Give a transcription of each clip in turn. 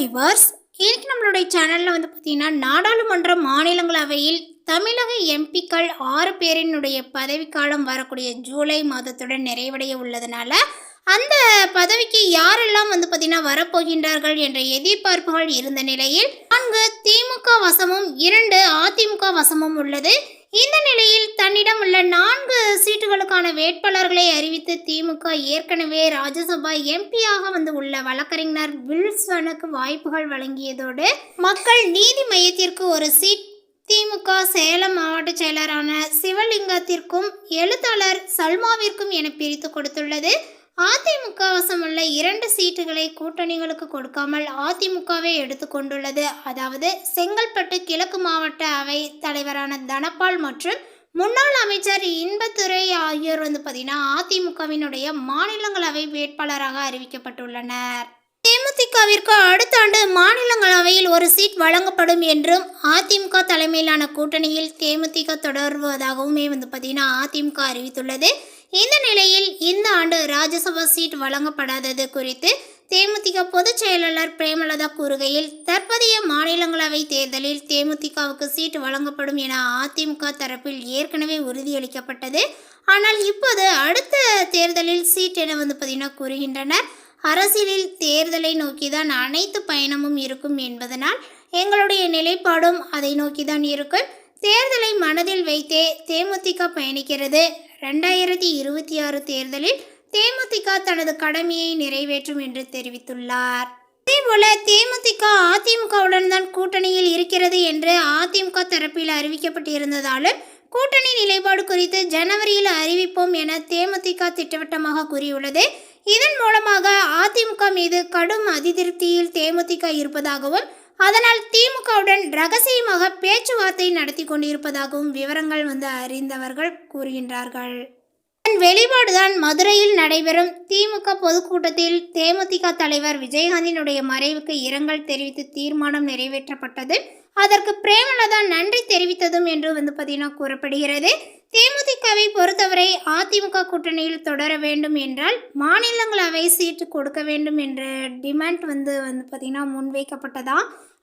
Viewers இன்னைக்கு நம்மளுடைய சேனலில் வந்து பார்த்தீங்கன்னா நாடாளுமன்ற மாநிலங்களவையில் தமிழக எம்பிக்கள் ஆறு பேரினுடைய பதவிக்காலம் வரக்கூடிய ஜூலை மாதத்துடன் நிறைவடைய உள்ளதுனால அந்த பதவிக்கு யாரெல்லாம் வந்து பார்த்தீங்கன்னா வரப்போகின்றார்கள் என்ற எதிர்பார்ப்புகள் இருந்த நிலையில் நான்கு திமுக வசமும் இரண்டு அதிமுக வசமும் உள்ளது. இந்த நிலையில் தன்னிடம் உள்ள நான்கு சீட்டுகளுக்கான வேட்பாளர்களை அறிவித்து திமுக ஏற்கனவே ராஜ்யசபா எம்பியாக வந்து உள்ள வழக்கறிஞர் வில்சனுக்கு வாய்ப்புகள் வழங்கியதோடு மக்கள் நீதி மையத்திற்கு ஒரு சீட் திமுக சேலம் மாவட்ட செயலரான சிவலிங்கத்திற்கும் எழுத்தாளர் சல்மாவிற்கும் என பிரித்து கொடுத்துள்ளது. அதிமுக வசமுள்ள இரண்டு சீட்டுகளை கூட்டணிகளுக்கு கொடுக்காமல் அதிமுகவே எடுத்துக்கொண்டுள்ளது. அதாவது செங்கல்பட்டு கிழக்கு மாவட்ட அவை தலைவரான தனபால் மற்றும் முன்னாள் அமைச்சர் இன்பத்துறை ஆகியோர் வந்து பார்த்தீங்கன்னா அதிமுகவினுடைய மாநிலங்களவை வேட்பாளராக அறிவிக்கப்பட்டுள்ளனர். தேமுதிகவிற்கு அடுத்த ஆண்டு மாநிலங்களவையில் ஒரு சீட் வழங்கப்படும் என்றும் அதிமுக தலைமையிலான கூட்டணியில் தேமுதிக தொடர்வதாகவுமே வந்து பார்த்தீங்கன்னா அதிமுக அறிவித்துள்ளது. இந்த நிலையில் இந்த ஆண்டு ராஜ்யசபா சீட் வழங்கப்படாதது குறித்து தேமுதிக பொதுச் செயலாளர் பிரேமலதா கூறுகையில் தற்போதைய மாநிலங்களவை தேர்தலில் தேமுதிகவுக்கு சீட் வழங்கப்படும் என அதிமுக தரப்பில் ஏற்கனவே உறுதியளிக்கப்பட்டது. ஆனால் இப்போது அடுத்த தேர்தலில் சீட் என வந்து பார்த்தீங்கன்னா கூறுகின்றனர். அரசியலில் தேர்தலை நோக்கிதான் அனைத்து பயணமும் இருக்கும் என்பதனால் எங்களுடைய நிலைப்பாடும் அதை நோக்கிதான் இருக்கும். தேர்தலை மனதில் வைத்தே தேமுதிக பயணிக்கிறது. ரெண்டாயிரத்தி இருபத்தி ஆறு தேர்தலில் தேமுதிக தனது கடமையை நிறைவேற்றும் என்று தெரிவித்துள்ளார். அதேபோல தேமுதிக அதிமுகவுடன் தான் கூட்டணியில் இருக்கிறது என்று அதிமுக தரப்பில் அறிவிக்கப்பட்டிருந்ததாலும் கூட்டணி நிலைப்பாடு குறித்து ஜனவரியில் அறிவிப்போம் என தேமுதிக திட்டவட்டமாக கூறியுள்ளது. இதன் மூலமாக அதிமுக மீது கடும் அதிருப்தியில் தேமுதிக இருப்பதாகவும் அதனால் திமுகவுடன் ரகசியமாக பேச்சுவார்த்தை நடத்தி கொண்டிருப்பதாகவும் விவரங்கள் வந்து அறிந்தவர்கள் கூறுகின்றார்கள். இதன் வெளிப்பாடுதான் மதுரையில் நடைபெறும் திமுக பொதுக்கூட்டத்தில் தேமுதிக தலைவர் விஜயகாந்தினுடைய மறைவுக்கு இரங்கல் தெரிவித்து தீர்மானம் நிறைவேற்றப்பட்டது. அதற்கு பிரேமலதா நன்றி தெரிவித்ததும் என்று வந்து பார்த்தீங்கன்னா கூறப்படுகிறது. தேமுதிகவை பொறுத்தவரை அதிமுக கூட்டணியில் தொடர வேண்டும் என்றால் மாநிலங்களவை சீட்டு கொடுக்க வேண்டும் என்ற டிமாண்ட் வந்து வந்து பார்த்தீங்கன்னா முன்வைக்கப்பட்டதா?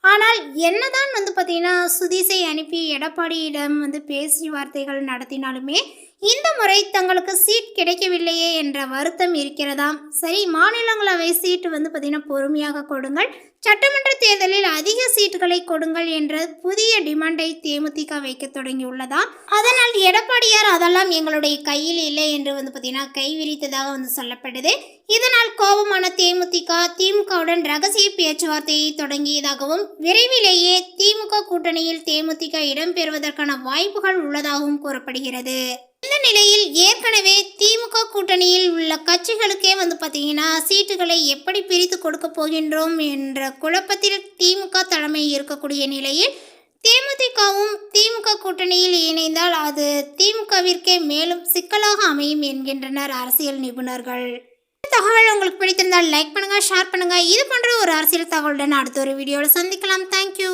ஆனால் என்னதான் வந்து பார்த்தீங்கன்னா சுதீசை அனுப்பி எடப்பாடியிடம் வந்து பேசி வார்த்தைகள் நடத்தினாலுமே இந்த முறை தங்களுக்கு சீட் கிடைக்கவில்லையே என்ற வருத்தம் இருக்கிறதாம். சரி மாநிலங்களவை சீட்டு வந்து பார்த்தீங்கன்னா பொறுமையாக கொடுங்கள். சட்டமன்ற தேர்தலில் அதிக சீட்டுகளை கொடுங்கள் என்ற புதிய டிமாண்டை தேமுதிக வைக்க தொடங்கியுள்ளதாம். அதனால் எடப்பாடியார் அதெல்லாம் எங்களுடைய கையில் இல்லை என்று வந்து பார்த்தீங்கன்னா கை விரித்ததாக வந்து சொல்லப்படுது. இதனால் கோபமான தேமுதிக திமுகவுடன் ரகசிய பேச்சுவார்த்தையை தொடங்கியதாகவும் விரைவிலேயே திமுக கூட்டணியில் தேமுதிக இடம்பெறுவதற்கான வாய்ப்புகள் உள்ளதாகவும் கூறப்படுகிறது. நிலையில் ஏற்கனவே திமுக கூட்டணியில் உள்ள கட்சிகளுக்கே வந்து பார்த்தீங்கன்னா சீட்டுகளை எப்படி பிரித்து கொடுக்க போகின்றோம் என்ற குழப்பத்தில் திமுக தலைமை இருக்கக்கூடிய நிலையில் தேமுதிகவும் திமுக கூட்டணியில் இணைந்தால் அது திமுகவிற்கே மேலும் சிக்கலாக அமையும் என்கின்றனர் அரசியல் நிபுணர்கள். இந்த தகவல் உங்களுக்கு பிடித்திருந்தால் லைக் பண்ணுங்கள் ஷேர் பண்ணுங்கள் இது போன்ற ஒரு அரசியல் தகவலுடன் அடுத்த ஒரு வீடியோவில் சந்திக்கலாம். தேங்க்யூ